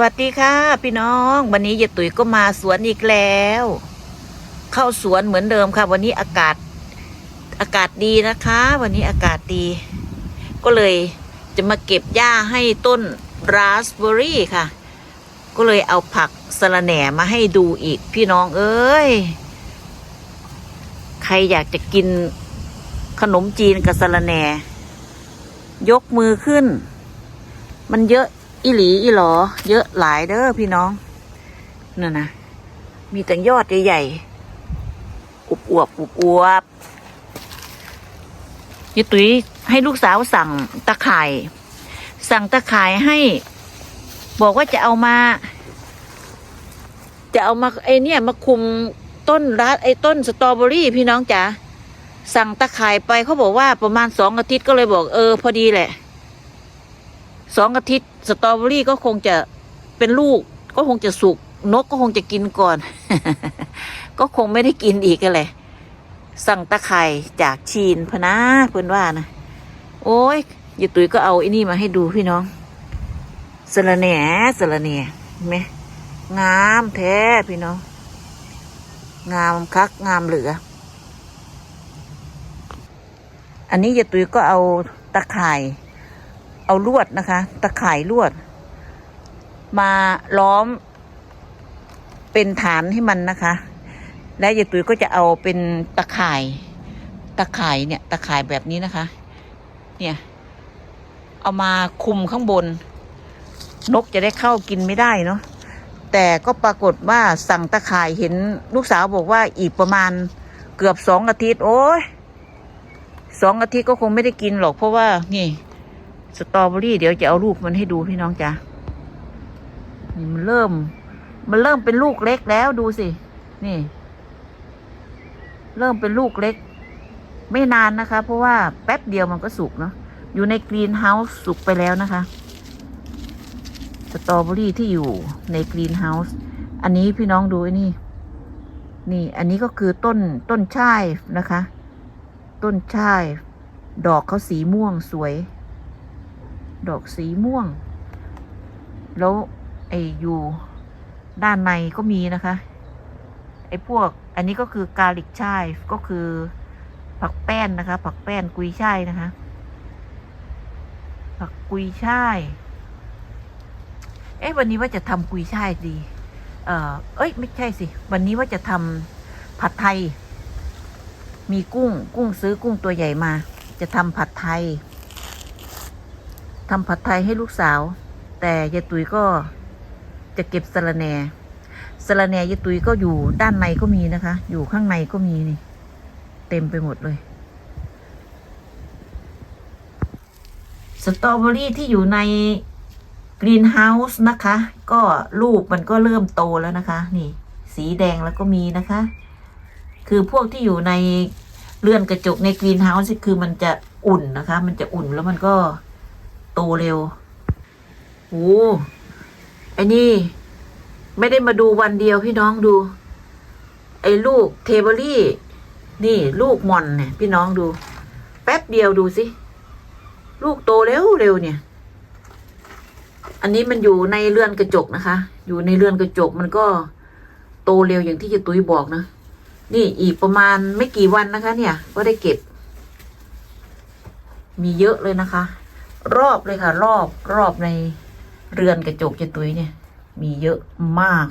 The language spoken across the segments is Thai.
วัสดีค่ะ พี่น้องวันนี้ยายตุ๋ยก็มาสวนอีกแล้ว เข้าสวนเหมือนเดิมค่ะ วันนี้อากาศอากาศดีนะคะ วันนี้อากาศดี ก็เลยจะมาเก็บหญ้าให้ต้นราสเบอรี่ค่ะ ก็เลยเอาผักสะระแหน่มาให้ดูอีกพี่น้องเอ้ย ใครอยากจะกินขนมจีนกับสะระแหน่ ยกมือขึ้น มันเยอะ อีหลีอีหลอ เยอะหลายเด้อพี่น้องนั่นนะมีแต่ยอดใหญ่ๆอุบอวบอุบอวบยายตุ้ยให้ลูกสาวสั่งตะข่าย สั่งตะข่ายให้ บอกว่าจะเอามา จะเอามาไอเนี่ย มาคุมต้นรัดไอต้นสตรอเบอรี่พี่น้องจ๋าสั่งตะข่ายไปเขาบอกว่าประมาณสองอาทิตย์ก็เลยบอกเออ พอดีแหละสองอาทิตย์ สตรอเบอรี่ก็คงจะเป็นลูก ก็คงจะสุก นกก็คงจะกินก่อน ก็คงไม่ได้กินอีกแหละสั่งตะไคร่จากชีนพนะเพื่อนว่านะโอ้ยยายตุ๋ยก็เอาไอ้นี่มาให้ดูพี่น้องสะระแหน่สะระแหน่เห็นไหมงามแท้พี่น้อง งามคักงามเหลือ อันนี้ยายตุ๋ยก็เอาตะไคร่ เอาลวดนะคะ ตะข่ายลวด มาล้อม เป็นฐานให้มันนะคะ และยายตุ๋ยก็จะเอาเป็นตะข่าย ตะข่ายเนี่ย ตะข่ายแบบนี้นะคะ เนี่ย เอามาคุมข้างบน นกจะได้เข้ากินไม่ได้เนาะแต่ก็ปรากฏว่าสั่งตะข่ายเห็นลูกสาวบอกว่าอีกประมาณเกือบสองอาทิตย์ โอ้ยสองอาทิตย์ก็คงไม่ได้กินหรอกเพราะว่านี่ สตรอเบอรี่ เดี๋ยวจะเอาลูกมันให้ดูพี่น้องจ้ะนี่มันเริ่ม มันเริ่มเป็นลูกเล็กแล้วดูสิ นี่ เริ่มเป็นลูกเล็ก ไม่นานนะคะ เพราะว่าแป๊บเดียวมันก็สุกเนาะอยู่ในกรีนเฮาส์สุกไปแล้วนะคะ สตรอเบอรี่ที่อยู่ในกรีนเฮาส์อันนี้พี่น้องดูนี่ นี่ อันนี้ก็คือต้นต้นช่ายนะคะ ต้นช่าย ดอกเขาสีม่วงสวย ดอกสีม่วง แล้วไอ้อยู่ด้านในก็มีนะคะ ไอ้พวกอันนี้ก็คือกาลิกช่ายก็คือผักแป้นนะคะ ผักแป้นกุยช่ายนะคะ ผักกุยช่าย เอ๊ะวันนี้ว่าจะทำกุยช่ายดี เออเอ้ย ไม่ใช่สิ วันนี้ว่าจะทำผัดไทย มีกุ้ง กุ้งซื้อกุ้งตัวใหญ่มา จะทำผัดไทย ทำผัดไทยให้ลูกสาว แต่ยายตุยก็จะเก็บสะระแหน่สะระแหน่ยายตุยก็อยู่ด้านในก็มีนะคะ อยู่ข้างในก็มีนี่ เต็มไปหมดเลย สตรอเบอรี่ที่อยู่ในกรีนเฮาส์นะคะ ก็ลูกมันก็เริ่มโตแล้วนะคะ นี่ สีแดงแล้วก็มีนะคะ คือพวกที่อยู่ในเรือนกระจกในกรีนเฮาส์คือมันจะอุ่นนะคะ มันจะอุ่นแล้วมันก็ ตเร็วโอ้ไอ้นี่ ไม่ได้มาดูวันเดียวพี่น้องดู ไอ้ลูกเทเบอรี่ นี่ลูกมอนเนี่ยพี่น้องดู แป๊บเดียวดูสิ ลูกโตเร็วเร็วเนี่ย อันนี้มันอยู่ในเรือนกระจกนะคะ อยู่ในเรือนกระจกมันก็โตเร็วอย่างที่จะตุ้ยบอกนะ นี่อีกประมาณไม่กี่วันนะคะ เนี่ย ก็ได้เก็บ มีเยอะเลยนะคะ รอบเลยค่ะ รอบรอบในเรือนกระจกเจตุยเนี่ย มีเยอะมาก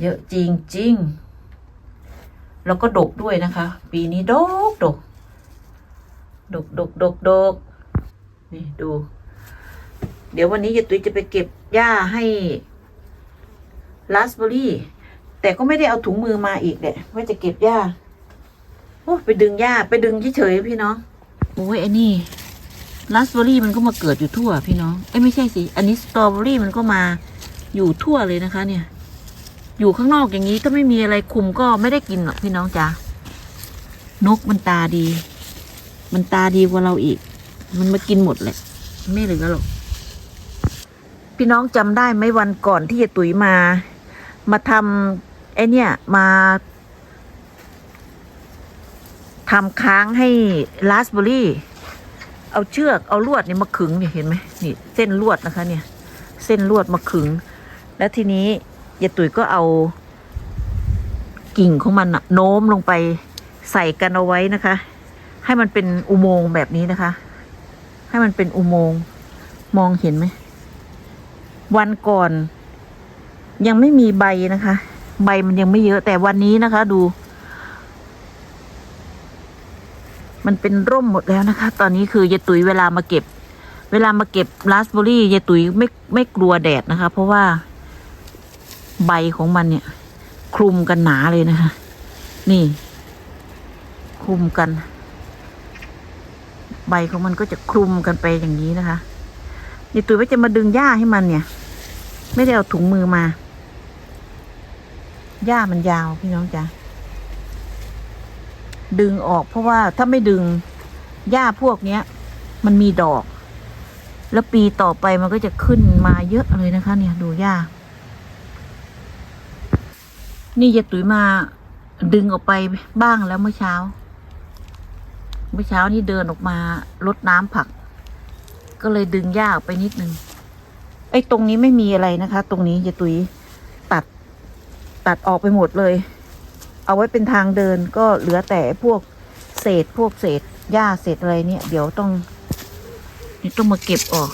เยอะจริงจริงแล้วก็ดกด้วยนะคะ ปีนี้ดกดกดกดกดกดกนี่ดู เดี๋ยววันนี้เจตุยจะไปเก็บหญ้าให้ราสเบอรี่ แต่ก็ไม่ได้เอาถุงมือมาอีกแหละว่าจะเก็บหญ้าโอ้ไปดึงหญ้าไปดึงเฉยๆพี่น้องโอ้ยไอ้นี่ ราสเบอรี่มันก็มาเกิดอยู่ทั่วพี่น้อง เอ้ยไม่ใช่สิ อันนี้สตรอเบอรี่มันก็มาอยู่ทั่วเลยนะคะ เนี่ย อยู่ข้างนอกอย่างนี้ถ้าไม่มีอะไรคุมก็ไม่ได้กินหรอกพี่น้องจ๋านกมันตาดี มันตาดีกว่าเราอีก มันมากินหมดแหละ ไม่เหลือหรอก พี่น้องจำได้ไหมวันก่อนที่ยายตุ๋ยมา มาทำไอเนี่ยมาทำค้างให้ราสเบอรี่ เอาเชือกเอาลวดเนี่ยมาขึงเนี่ยเห็นไหมนี่เส้นลวดนะคะ เนี่ย เส้นลวดมาขึง แล้วทีนี้ยายตุ๋ยก็เอา กิ่งของมันโน้มลงไปใส่กันเอาไว้นะคะ ให้มันเป็นอุโมงค์แบบนี้นะคะ ให้มันเป็นอุโมงค์มองเห็นไหมวันก่อน ยังไม่มีใบนะคะ ใบมันยังไม่เยอะแต่วันนี้นะคะ ดู มันเป็นร่มหมดแล้วนะคะ ตอนนี้คือยายตุ๋ยเวลามาเก็บ เวลามาเก็บราสเบอรี่ยายตุ๋ยไม่ไม่กลัวแดดนะคะ เพราะว่าใบของมันเนี่ย คลุมกันหนาเลยนะคะ นี่ คลุมกัน ใบของมันก็จะคลุมกันไปอย่างนี้นะคะยายตุ๋ยว่าจะมาดึงหญ้าให้มันเนี่ย ไม่ได้เอาถุงมือมาหญ้ามันยาวพี่น้องจ๊ะ ดึงออก เพราะว่าถ้าไม่ดึงหญ้าพวกเนี้ย มันมีดอก แล้วปีต่อไปมันก็จะขึ้นมาเยอะเลยนะคะ เนี่ย ดูหญ้า นี่ยายตุ๋ยมาดึงออกไปบ้างแล้วเมื่อเช้า เมื่อเช้านี่เดินออกมารดน้ำผัก ก็เลยดึงหญ้าออกไปนิดนึงไอ้ตรงนี้ไม่มีอะไรนะคะ ตรงนี้ยายตุ๋ยตัด ตัดออกไปหมดเลย เอาไว้เป็นทางเดินก็เหลือแต่พวกเศษพวกเศษหญ้าเศษอะไรเนี่ย เดี๋ยวต้องนี่ต้องมาเก็บออก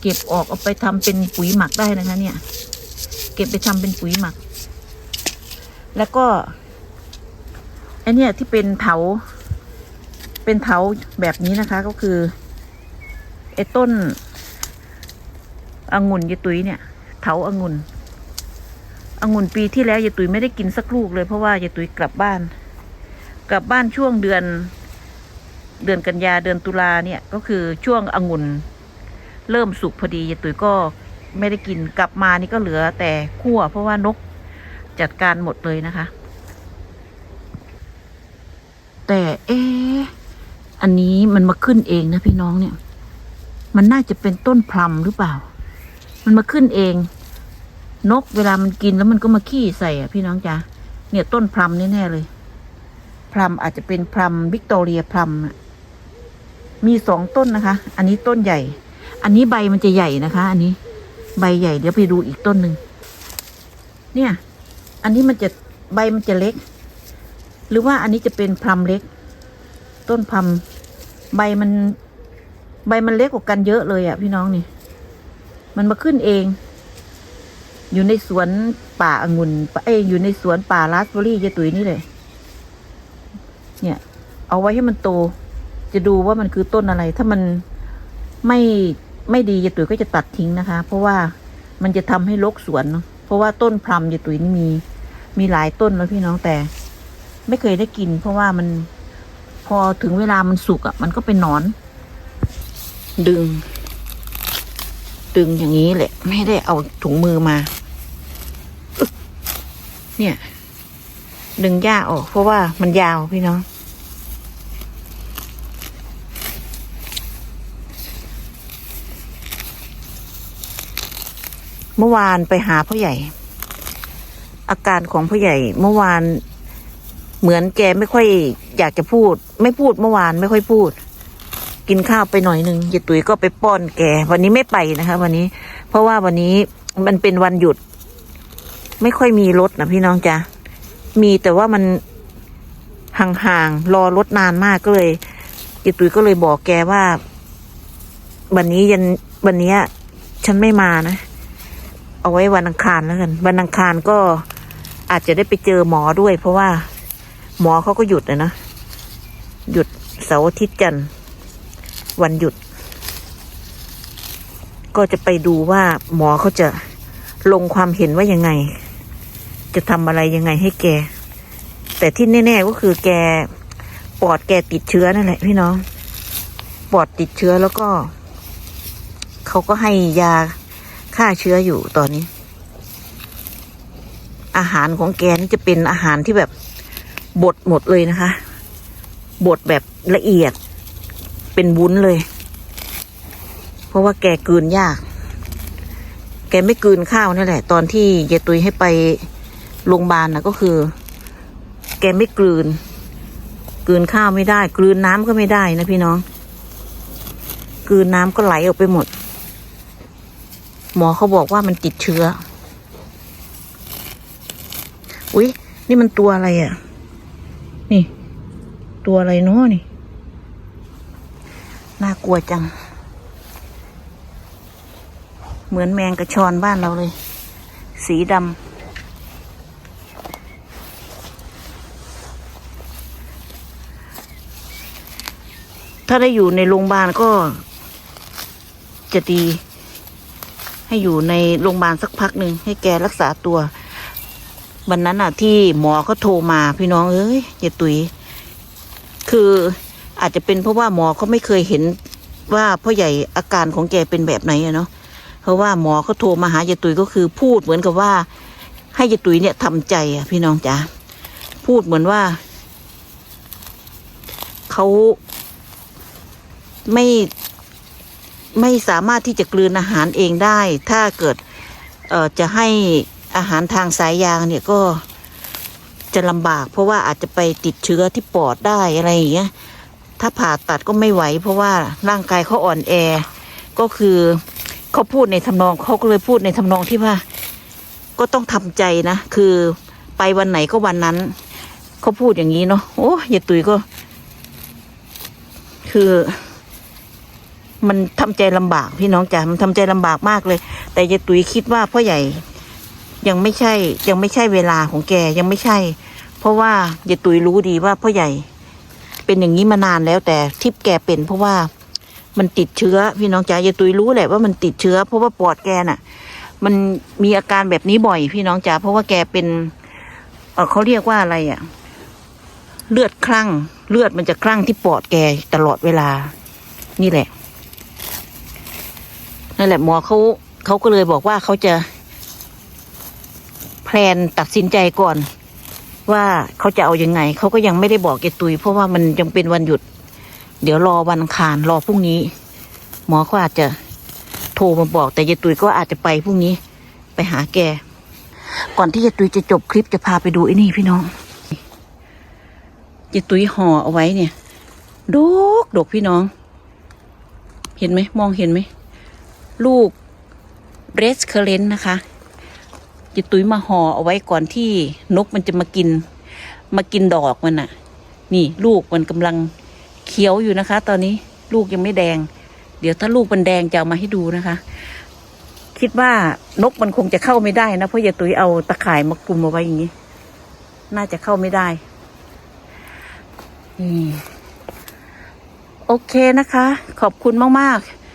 เก็บออกเอาไปทำเป็นปุ๋ยหมักได้นะคะ เนี่ย เก็บไปทำเป็นปุ๋ยหมัก แล้วก็ไอเนี่ยที่เป็นเถา เป็นเถาแบบนี้นะคะ ก็คือไอ้ต้นองุ่นยายตุ้ยเนี่ย เถาองุ่น องุ่นปีที่แล้วยายตุ๋ยไม่ได้กินสักลูกเลยเพราะว่ายายตุ๋ยกลับบ้าน กลับบ้านช่วงเดือน เดือนกันยาเดือนตุลาเนี่ยก็คือช่วงองุ่นเริ่มสุกพอดียายตุ๋ยก็ไม่ได้กินกลับมานี่ก็เหลือแต่ขั้วเพราะว่านกจัดการหมดเลยนะคะ แต่เอ๊อันนี้มันมาขึ้นเองนะพี่น้องเนี่ย มันน่าจะเป็นต้นพลัมหรือเปล่า มันมาขึ้นเอง นกเวลามันกินแล้วมันก็มาขี้ใส่อะพี่น้องจ๋าเนี่ยต้นพลัมแน่เลย พลัมอาจจะเป็นพลัมวิกตอเรียพลัมมีสองต้นนะคะ อันนี้ต้นใหญ่ อันนี้ใบมันจะใหญ่นะคะ อันนี้ ใบใหญ่เดี๋ยวไปดูอีกต้นหนึ่งเนี่ย อันนี้มันจะใบมันจะเล็ก หรือว่าอันนี้จะเป็นพลัมเล็ก ต้นพลัมใบมัน ใบมันเล็กกว่ากันเยอะเลยอะพี่น้องนี่ มันมาขึ้นเอง อยู่ในสวนป่าองุ่นเอ้ยอยู่ในสวนป่าราสเบอร์รี่ยายตุ๋ยนี่เลย เนี่ย เอาไว้ให้มันโต จะดูว่ามันคือต้นอะไร ถ้ามันไม่ไม่ดียายตุ๋ยก็จะตัดทิ้งนะคะ เพราะว่ามันจะทำให้รกสวนเนอะเพราะว่าต้นพลัมยายตุ๋ยนี่มี มีหลายต้นแล้วพี่น้องแต่ ไม่เคยได้กิน เพราะว่ามันพอถึงเวลามันสุกอะ่ะ มันก็เป็นนอน ดึง ดึงอย่างนี้แหละ ไม่ได้เอาถุงมือมา เนี่ย ดึงหญ้าออก เพราะว่ามันยาวพี่น้อง เมื่อวานไปหาพ่อใหญ่ อาการของพ่อใหญ่ เมื่อวานเหมือนแกไม่ค่อย อยากจะพูด ไม่พูดเมื่อวานไม่ค่อยพูด กินข้าวไปหน่อยหนึ่งยายตุ๋ยก็ไปป้อนแก วันนี้ไม่ไปนะคะ วันนี้ เพราะว่าวันนี้มันเป็นวันหยุด ไม่ค่อยมีรถนะพี่น้องจ๊ะมีแต่ว่ามันห่างๆรอรถนานมากก็เลยยายตุ๋ยก็เลยบอกแกว่า วันนี้ยันวันนี้ฉันไม่มานะ เอาไว้วันอังคารแล้วกัน วันอังคารก็อาจจะได้ไปเจอหมอด้วย เพราะว่า หมอเขาก็หยุดนะนะหยุดเสาร์อาทิตย์จันทร์วันหยุด ก็จะไปดูว่าหมอเขาจะลงความเห็นว่ายังไง จะทำอะไรยังไงให้แก แต่ที่แน่ ๆ ก็คือแกปอดแกติดเชื้อนั่นแหละพี่น้อง ปอดติดเชื้อแล้วก็ เขาก็ให้ยาฆ่าเชื้ออยู่ตอนนี้ อาหารของแกนี่จะเป็นอาหารที่แบบบดหมดเลยนะคะ บดแบบละเอียดเป็นวุ้นเลย เพราะว่าแกกืนยาก แกไม่กืนข้าวนั่นแหละ ตอนที่ยายตุยให้ไป โรงพยาบาลนะก็คือ แกไม่กลืน กลืนข้าวไม่ได้ กลืนน้ำก็ไม่ได้นะพี่น้อง กลืนน้ำก็ไหลออกไปหมด หมอเขาบอกว่ามันติดเชื้อ อุ๊ย นี่มันตัวอะไรอะ่ะ นี่ ตัวอะไรเนาะนี่ น่ากลัวจัง เหมือนแมงกระชอนบ้านเราเลย สีดำ ถ้าได้อยู่ในโรงพยาบาลก็ จะดี ให้อยู่ในโรงพยาบาลสักพักหนึ่งให้แกรักษาตัว วันนั้นอะ ที่หมอเขาโทรมาพี่น้องเอ้ยอย่าตุย คืออาจจะเป็นเพราะว่าหมอเขาไม่เคยเห็นว่าพ่อใหญ่อาการของแกเป็นแบบไหนอะเนาะเพราะว่าหมอเขาโทรมาหายายตุยก็คือพูดเหมือนกับว่า ให้ยายตุยเนี่ยทำใจอะพี่น้องจ๋าพูดเหมือนว่าเขา ไม่ไม่สามารถที่จะกลืนอาหารเองได้ ถ้าเกิดจะให้อาหารทางสายยางเนี่ยก็จะลำบาก เพราะว่าอาจจะไปติดเชื้อที่ปอดได้อะไรอย่างเงี้ยถ้าผ่าตัดก็ไม่ไหว เพราะว่าร่างกายเขาอ่อนแอ ก็คือเขาพูดในทำนองเขาก็เลยพูดในทำนองที่ว่า ก็ต้องทำใจนะ คือไปวันไหนก็วันนั้นเขาพูดอย่างนี้เนาะโอ้ยายตุยก็ คือ มันทำใจลำบากพี่น้องจ๋ามันทำใจลำบากมากเลย แต่ยายตุ๋ยคิดว่าพ่อใหญ่ยังไม่ใช่ ยังไม่ใช่เวลาของแกยังไม่ใช่ เพราะว่ายายตุ๋ยรู้ดีว่าพ่อใหญ่ เป็นอย่างนี้มานานแล้วแต่ที่แกเป็นเพราะว่ามันติดเชื้อพี่น้องจ๋ายายตุ๋ยรู้แหละว่ามันติดเชื้อ เพราะว่าปอดแกน่ะ มันมีอาการแบบนี้บ่อย พี่น้องจ๋าเพราะว่าแกเป็นเเขาเรียกว่าอะไรอะ่ะ เลือดคลั่ง เลือดมันจะคลั่งที่ปอดแกตลอดเวลา นี่แหละ นั่นแหละหมอเขาเขาก็เลยบอกว่าเขาจะแพลนตัดสินใจก่อน ว่าเขาจะเอาอยังไงเขาก็ยังไม่ได้บอกแกตุย เพราะว่ามันยังเป็นวันหยุด เดี๋ยวรอวันคารรอพรุ่งนี้ หมอเขาอาจจะโทรมาบอก แต่ยายตุยก็อาจจะไปพรุ่งนี้ ไปหาแก ก่อนที่ยายตุยจะจบคลิปจะพาไปดูไอ้นี่พี่น้องยายตุยห่อเอาไว้เนี่ยดกดกพี่น้อง เห็นไหมมองเห็นไหม ลูกเรสเคเลนนะคะจะตุ้ยมาห่อเอาไว้ก่อนที่นกมันจะมากิน มากินดอกมันน่ะนี่ลูกมันกำลังเขียวอยู่นะคะ ตอนนี้ลูกยังไม่แดง เดี๋ยวถ้าลูกมันแดงจะเอามาให้ดูนะคะ คิดว่านกมันคงจะเข้าไม่ได้นะเพราะยายตุ้ยเอาตะข่ายมากลุ่มเอาไว้อย่างนี้ น่าจะเข้าไม่ได้นี่โอเคนะคะ ขอบคุณมาก ๆ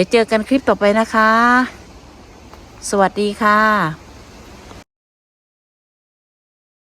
ดี๋ยวเจอกันคลิปต่อไปนะคะ สวัสดีค่ะ